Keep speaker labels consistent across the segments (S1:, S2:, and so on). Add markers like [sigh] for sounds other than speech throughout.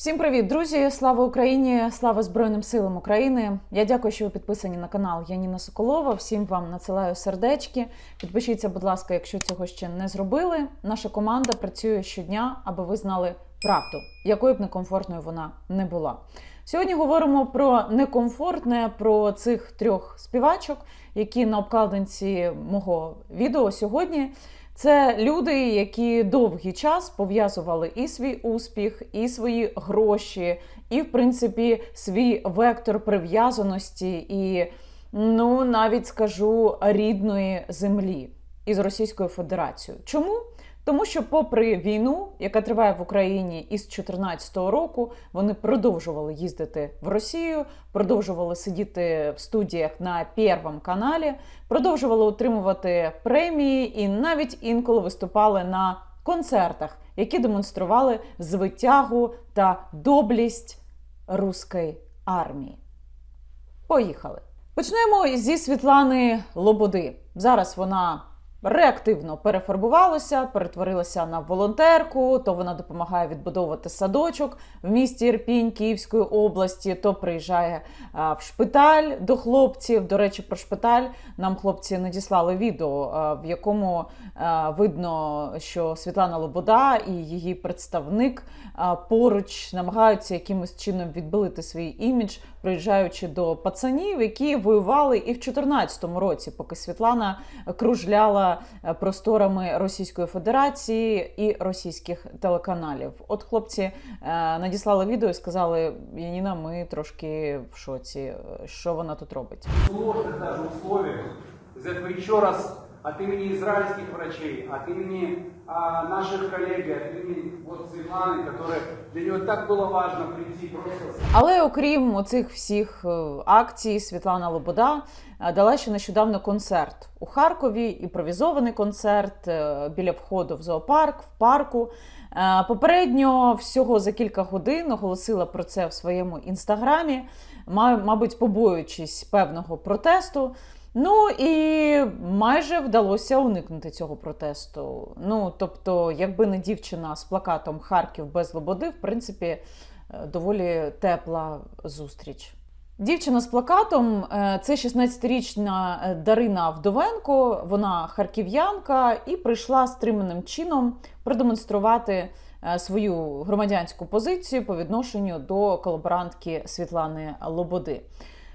S1: Всім привіт, друзі! Слава Україні! Слава Збройним силам України! Я дякую, що ви підписані на канал Яніна Соколова. Всім вам надсилаю сердечки. Підпишіться, будь ласка, якщо цього ще не зробили. Наша команда працює щодня, аби ви знали правду, якою б некомфортною вона не була. Сьогодні говоримо про некомфортне, про цих трьох співачок, які на обкладинці мого відео сьогодні. Це люди, які довгий час пов'язували і свій успіх, і свої гроші, і, в принципі, свій вектор прив'язаності, і, ну, навіть скажу, рідної землі із Російською Федерацією. Чому? Тому що, попри війну, яка триває в Україні із 2014 року, вони продовжували їздити в Росію, продовжували сидіти в студіях на Первом каналі, продовжували отримувати премії і навіть інколи виступали на концертах, які демонстрували звитягу та доблість руської армії. Поїхали. Почнемо зі Світлани Лободи. Зараз вона реактивно перефарбувалася, перетворилася на волонтерку. То вона допомагає відбудовувати садочок в місті Ірпінь Київської області, то приїжджає в шпиталь до хлопців. До речі, про шпиталь нам хлопці надіслали відео, в якому видно, що Світлана Лобода і її представник поруч намагаються якимось чином відбилити свій імідж, приїжджаючи до пацанів, які воювали і в 2014 році, поки Світлана кружляла е, просторами Російської Федерації і російських телеканалів. От хлопці е, надіслали відео і сказали: Яніна, ми трошки в шоці, е, що вона тут робить.
S2: сложных даже условиях. Из этого еще раз от имени израильских врачей, от имени а, наших коллег, от имени вот Светланы, которая для нее так было важно прийти просто
S1: Але окрім оцих всіх е, акцій, Світлана Лобода е, дала ще нещодавно концерт у Харкові, імпровізований концерт е, біля входу в зоопарк, в парку. Попередньо всього за кілька годин оголосила про це в своєму інстаграмі, ма- мабуть, побоюючись певного протесту. Ну і майже вдалося уникнути цього протесту. Ну тобто, якби не дівчина з плакатом Харків без Лободи, в принципі, е, доволі тепла зустріч. Дівчина з плакатом е, це 16-річна е, Дарина Вдовенко. Вона харків'янка і прийшла стриманим чином продемонструвати свою громадянську позицію по відношенню до колаборантки Світлани Лободи.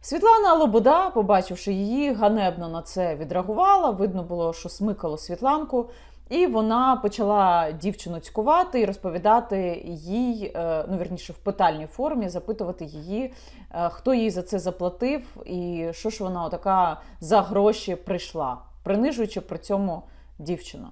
S1: Світлана Лобода, побачивши її, ганебно на це відреагувала. Видно було, що смикало Світланку. І вона почала дівчину цькувати і розповідати їй, е, ну вірніше, в питальній формі, запитувати її, е, хто їй за це заплатив, і що ж вона така за гроші прийшла, принижуючи при цьому дівчину.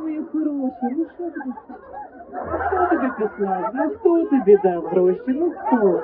S3: Моя хороша, ну що тобі? Хто тобі послав? Ну хто тобі дав гроші? Ну хто?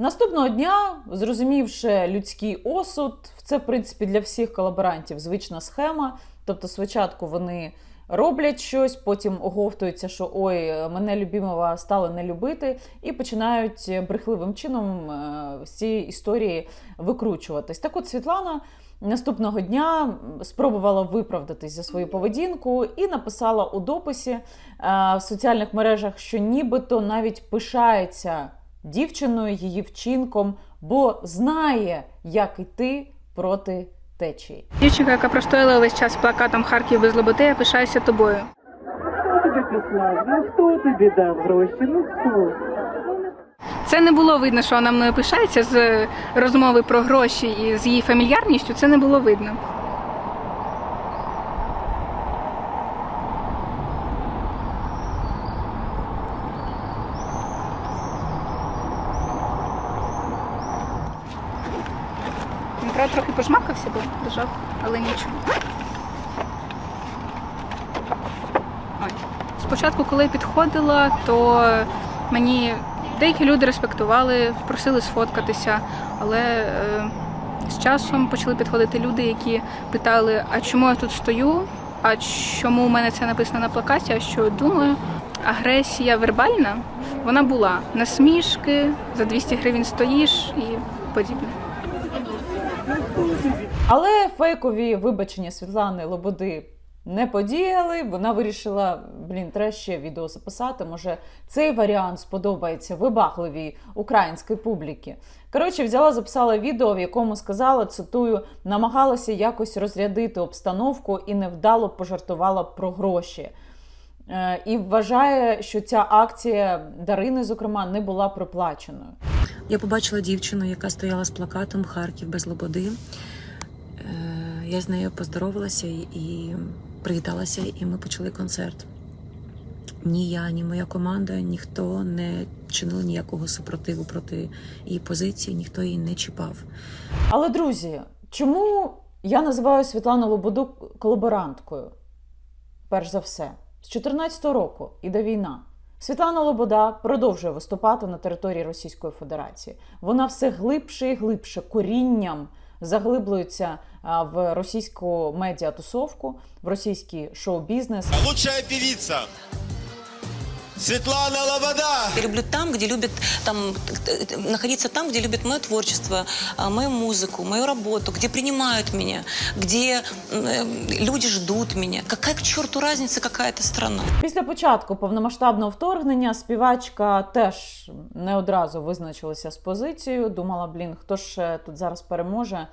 S1: Наступного дня, зрозумівши людський осуд, це в принципі для всіх колаборантів звична схема. Тобто, спочатку вони роблять щось, потім оговтуються, що ой, мене любимого стали не любити, і починають брехливим чином е, з цієї історії викручуватись. Так от Світлана. Наступного дня спробувала виправдатись за свою поведінку і написала у дописі е, в соціальних мережах, що нібито навіть пишається дівчиною, її вчинком, бо знає, як йти проти течії.
S4: Дівчинка, яка простояла весь час плакатом Харків без лоботи, я пишаюся тобою.
S3: Хто тобі послав? Ну хто тобі дав гроші? Ну хто?
S4: Це не було видно, що вона мною пишається з розмови про гроші і з її фамільярністю. Це не було видно. Правда трохи пожмакався, бо лежав, але нічого. Спочатку, коли я підходила, то мені деякі люди респектували, просили сфоткатися, але е, з часом почали підходити люди, які питали, а чому я тут стою, а чому у мене це написано на плакаті, а що думаю. Агресія вербальна, вона була насмішки, за 200 гривень стоїш і подібне.
S1: Але фейкові вибачення Світлани Лободи не подіяли. Вона вирішила, блін, треба ще відео записати. Може, цей варіант сподобається вибагливій українській публіки. Коротше, взяла, записала відео, в якому сказала, цитую, намагалася якось розрядити обстановку і невдало пожартувала про гроші. Е, І вважає, що ця акція Дарини, зокрема, не була проплаченою.
S5: Я побачила дівчину, яка стояла з плакатом Харків без лободи. Е, Я з нею поздоровалася і- і привіталася, і ми почали концерт. Ні я, ні моя команда, ніхто не чинив ніякого супротиву проти її позиції, ніхто її не чіпав.
S1: Але, друзі, чому я називаю Світлану Лободу колаборанткою? Перш за все, з 14-го року іде війна. Світлана Лобода продовжує виступати на території Російської Федерації. Вона все глибше і глибше корінням заглиблюється а, в російську медіатусовку, в російський шоу-бізнес.
S6: Лучшая певица Светлана Лобода.
S5: Я люблю там, где любят там, э, находиться там, где любят мое творчество, а, мою музыку, мою работу, где принимают меня, где э, люди ждут меня. Какая к черту разница, какая это страна?
S1: Після початку повномасштабного вторгнення співачка теж не одразу визначилася з позицією. Думала, блін, хто ж е, тут зараз переможе.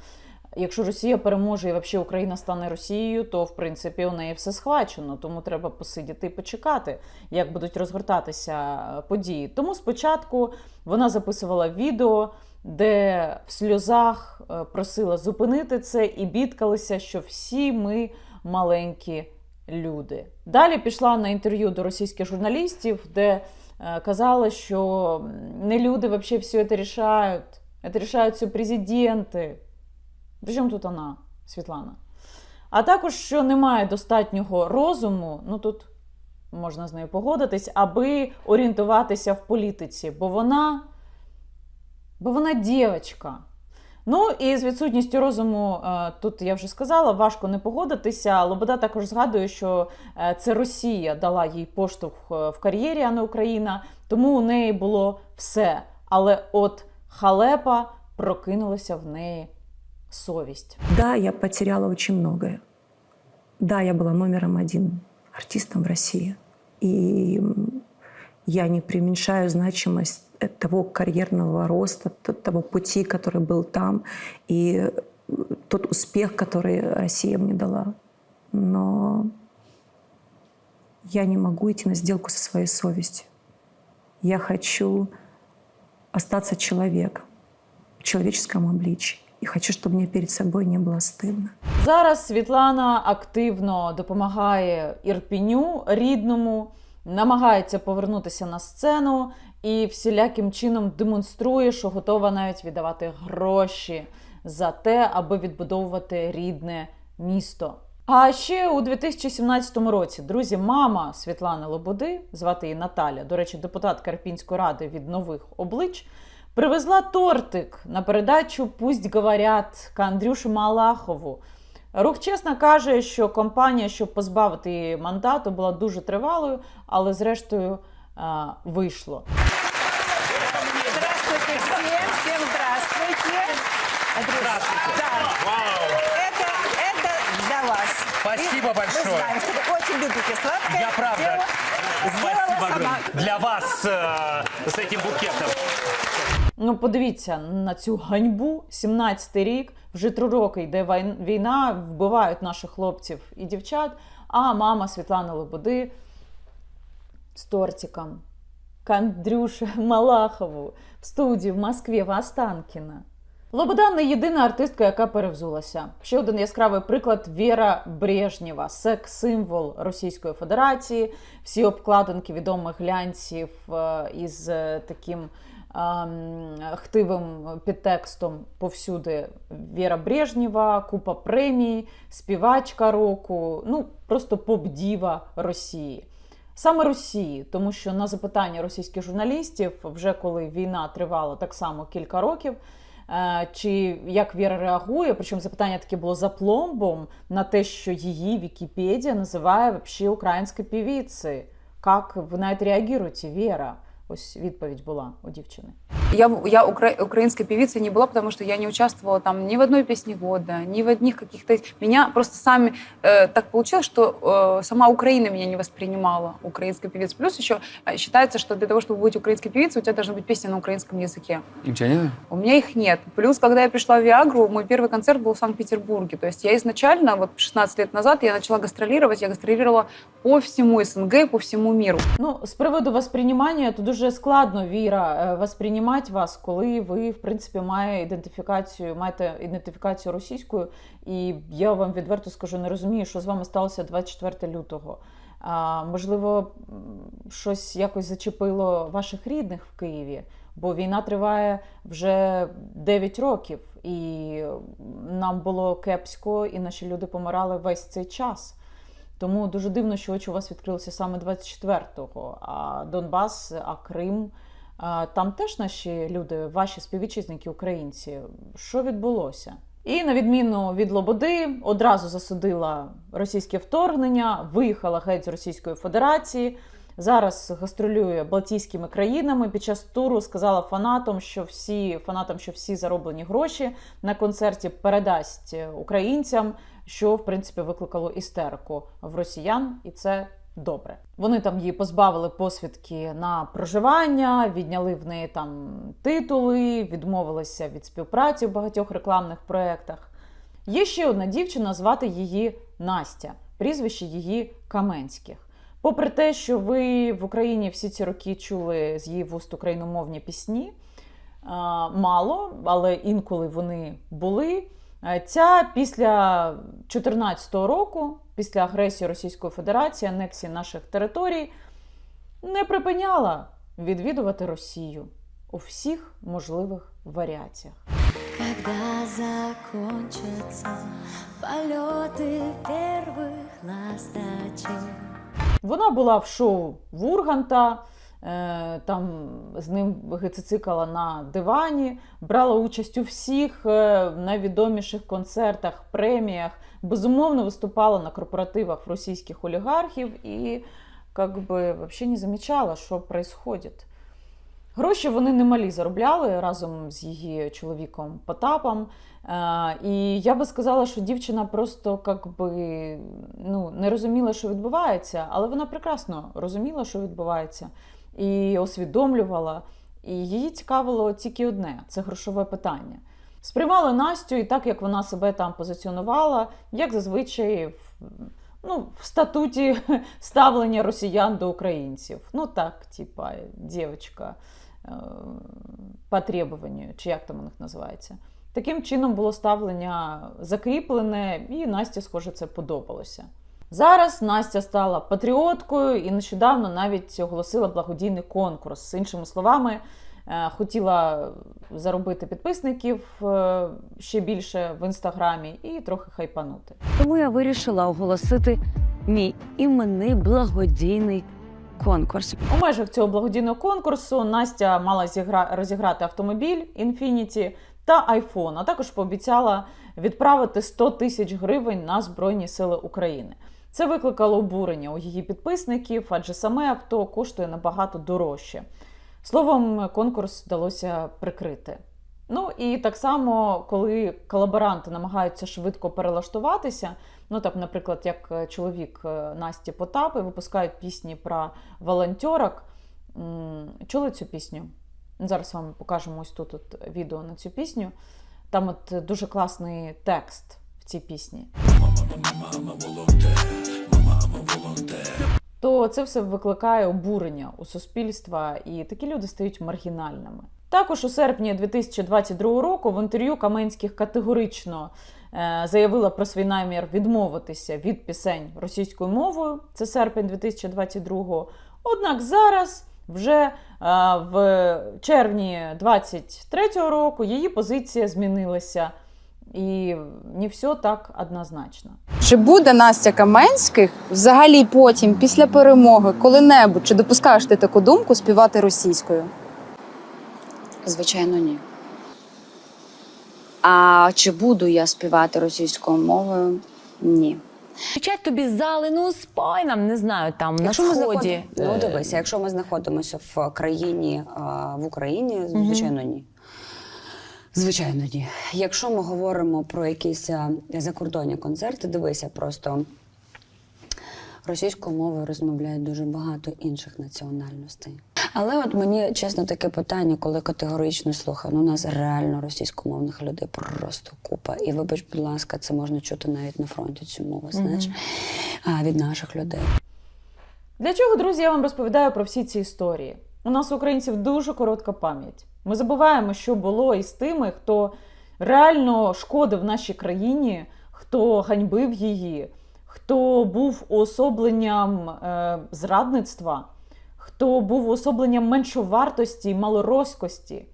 S1: Якщо Росія переможе і взагалі Україна стане Росією, то в принципі у неї все схвачено. Тому треба посидіти і почекати, як будуть розгортатися е, події. Тому спочатку вона записувала відео, де в сльозах е, просила зупинити це і бідкалися, що всі ми маленькі люди. Далі пішла на інтерв'ю до російських журналістів, де е, казала, що не люди взагалі все це рішають. Это рішають все президенти. Причому тут вона, Світлана? А також, що немає достатнього розуму, ну тут можна з нею погодитись, аби орієнтуватися в політиці, бо вона, бо вона дівчинка. Ну і з відсутністю розуму, е, тут я вже сказала, важко не погодитися. Лобода також згадує, що е, це Росія дала їй поштовх е, в кар'єрі, а не Україна. Тому у неї було все. Але от халепа прокинулася в неї совість.
S7: Да, я потеряла очень многое. Да, я была номером один артистом в России. И я не преуменьшаю значимость того карьерного роста, того пути, который был там, и э, тот успех, который Россия мне дала. Но я не могу идти на сделку со своей совестью. Я хочу остаться человеком в человеческом обличии. И хочу, чтобы мне перед собой не было стыдно.
S1: Зараз Світлана активно допомагає Ірпіню рідному, намагається повернутися на сцену і всіляким чином демонструє, що готова навіть віддавати гроші за те, аби відбудовувати рідне місто. А ще у 2017 році, друзі, мама Світлани Лободи, звати її Наталя, до речі, депутатка Ірпінської ради від нових облич, привезла тортик на передачу Пусть говорять к Андрюшу Малахову. Рух чесно каже, що компанія, щоб позбавити її мандату, була дуже тривалою, але зрештою а, вийшло.
S8: Здравствуйте всім, всім здравствуйте. Здравствуйте. Да. Вас.
S9: Спасибо
S8: Мы
S9: большое.
S8: знаем, что вы очень любите сладкое.
S9: Я правда.
S8: Сделала, сделала
S9: Спасибо
S8: сама.
S9: огромное. Для вас э, с этим букетом.
S1: Ну, подивіться на цю ганьбу. 17-й рік, вже три роки йде вайн- війна, вбивають наших хлопців і дівчат. А мама Світлани Лободи з тортиком. К Андрюше Малахову в студії в Москві в Останкіна. Лобода не єдина артистка, яка перевзулася. Ще один яскравий приклад Віра Брежнєва, секс-символ Російської Федерації. Всі обкладинки відомих глянців е, із е, таким ем, хтивим підтекстом повсюди Віра Брежнєва, купа премій, співачка року, ну просто поп-діва Росії. Саме Росії, тому що на запитання російських журналістів, вже коли війна тривала так само кілька років, чи як Віра реагує, причому запитання таке було за пломбом на те, що її Вікіпедія називає взагалі українською певицею. Як ви на реагуєте, Віра? Ось відповідь була у дівчини.
S10: Я, я укра- украинской певицей не была, потому что я не участвовала там ни в одной песне года, ни в одних каких-то... Меня просто сами... э, так получилось, что э, сама Украина меня не воспринимала украинской певицей. Плюс еще э, считается, что для того, чтобы быть украинской певицей, у тебя должна быть песня на украинском языке.
S2: И у тебя нет?
S10: У меня их нет. Плюс, когда я пришла в Виагру, мой первый концерт был в Санкт-Петербурге. То есть я изначально, вот 16 лет назад, я начала гастролировать. Я гастролировала по всему СНГ, по всему миру.
S1: Ну, з приводу восприймання, то дуже складно віра е, восприймати вас, коли ви, в принципі, маєте ідентифікацію, маєте ідентифікацію російською. І я вам відверто скажу, не розумію, що з вами сталося 24 лютого. А, можливо, щось якось зачепило ваших рідних в Києві, бо війна триває вже 9 років, і нам було кепсько, і наші люди помирали весь цей час. Тому дуже дивно, що очі у вас відкрилися саме 24-го. А Донбас, а Крим. Там теж наші люди, ваші співвітчизники, українці. Що відбулося? І на відміну від Лободи, одразу засудила російське вторгнення, виїхала геть з Російської Федерації. Зараз гастролює Балтійськими країнами. Під час туру сказала фанатам, що всі фанатам, що всі зароблені гроші на концерті передасть українцям, що в принципі викликало істерику в росіян, і це добре. Вони там її позбавили посвідки на проживання, відняли в неї там титули, відмовилися від співпраці в багатьох рекламних проєктах. Є ще одна дівчина, звати її Настя, прізвище її Каменських. Попри те, що ви в Україні всі ці роки чули з її вуст україномовні пісні, мало, але інколи вони були. Е, Ця після 2014 року, після агресії Російської Федерації, анексії наших територій, не припиняла відвідувати Росію у всіх можливих варіаціях.
S11: Когда закончатся польоти первых ласточек.
S1: Вона була в шоу Вурганта, там з ним гицицикала на дивані, брала участь у всіх е, найвідоміших концертах, преміях, безумовно виступала на корпоративах російських олігархів і как би, взагалі не замічала, що відбувається. Гроші вони немалі заробляли разом з її чоловіком Потапом. Е, І я би сказала, що дівчина просто как би, ну, не розуміла, що відбувається, але вона прекрасно розуміла, що відбувається, і усвідомлювала. І її цікавило тільки одне це грошове питання. Сприймали Настю і так, як вона себе там позиціонувала, як зазвичай в, ну, в статуті [laughs] ставлення росіян до українців. Ну так, типа, дівчинка е, по чи як там у них називається. Таким чином було ставлення закріплене, і Насті, схоже, це подобалося. Зараз Настя стала патріоткою і нещодавно навіть оголосила благодійний конкурс. З іншими словами, е, хотіла заробити підписників е, ще більше в інстаграмі і трохи хайпанути.
S12: Тому я вирішила оголосити мій іменний благодійний конкурс.
S1: У межах цього благодійного конкурсу Настя мала зігра... розіграти автомобіль Infiniti та iPhone, а також пообіцяла відправити 100 тисяч гривень на Збройні Сили України. Це викликало обурення у її підписників, адже саме авто коштує набагато дорожче. Словом, конкурс вдалося прикрити. Ну і так само, коли колаборанти намагаються швидко перелаштуватися, ну так, наприклад, як е, чоловік е, Насті Потапи випускають пісні про волонтерок. Чули цю пісню? Зараз вам покажемо ось тут от відео на цю пісню. Там от дуже класний текст в цій пісні. То це все викликає обурення у суспільства, і такі люди стають маргінальними. Також у серпні 2022 року в інтерв'ю Каменських категорично е, заявила про свій намір відмовитися від пісень російською мовою. Це серпень 2022 Однак зараз, вже е, в червні 2023 року, її позиція змінилася. І не все так однозначно.
S10: Чи буде Настя Каменських взагалі потім, після перемоги, коли-небудь, чи допускаєш ти таку думку співати російською?
S12: Звичайно, ні. А чи буду я співати російською мовою? Ні. Включать тобі зали, ну спай нам, не знаю, там на
S13: Якщо ми
S12: сході.
S13: знаход- Ну
S12: Е,
S13: дивися, якщо ми знаходимося в країні в Україні, звичайно, ні. Звичайно, ні. Якщо ми говоримо про якісь закордонні концерти, дивися, просто російською мовою розмовляють дуже багато інших національностей. Але от мені чесно таке питання, коли категорично слухаю, ну у нас реально російськомовних людей просто купа. І вибач, будь ласка, це можна чути навіть на фронті цю мову, знаєш, а, від наших людей.
S1: Для чого, друзі, я вам розповідаю про всі ці історії? У нас, українців, дуже коротка пам'ять. Ми забуваємо, що було із тими, хто реально шкодив нашій країні, хто ганьбив її, хто був уособленням е, зрадництва, хто був уособленням меншовартості і малороськості.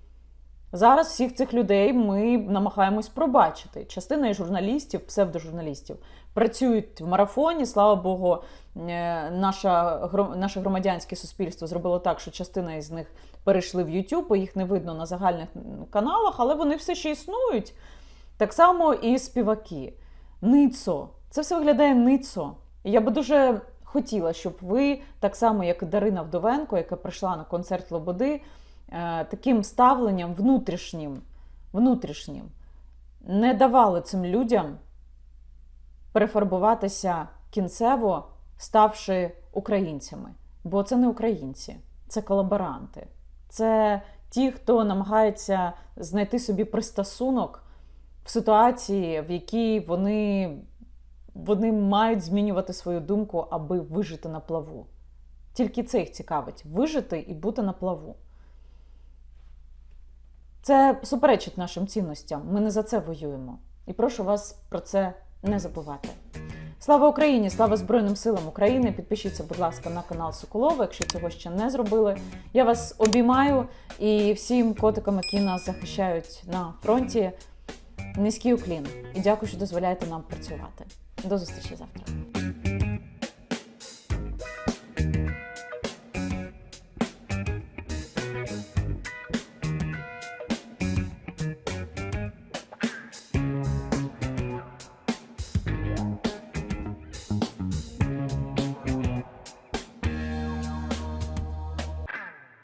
S1: Зараз всіх цих людей ми намагаємось пробачити. Частина журналістів, псевдожурналістів, працюють в марафоні. Слава Богу, е, наше громадянське суспільство зробило так, що частина із них перейшли в YouTube, і їх не видно на загальних каналах, але вони все ще існують. Так само і співаки. Ницо. Це все виглядає ницо. Я би дуже хотіла, щоб ви, так само як і Дарина Вдовенко, яка прийшла на концерт Лободи, е, таким ставленням внутрішнім, внутрішнім не давали цим людям перефарбуватися кінцево, ставши українцями. Бо це не українці, це колаборанти. Це ті, хто намагається знайти собі пристосунок в ситуації, в якій вони, вони мають змінювати свою думку, аби вижити на плаву. Тільки це їх цікавить вижити і бути на плаву. Це суперечить нашим цінностям. Ми не за це воюємо. І прошу вас про це не забувати. Слава Україні! Слава Збройним силам України! Підпишіться, будь ласка, на канал Соколова, якщо цього ще не зробили. Я вас обіймаю і всім котикам, які нас захищають на фронті. Низький уклін. І дякую, що дозволяєте нам працювати. До зустрічі завтра.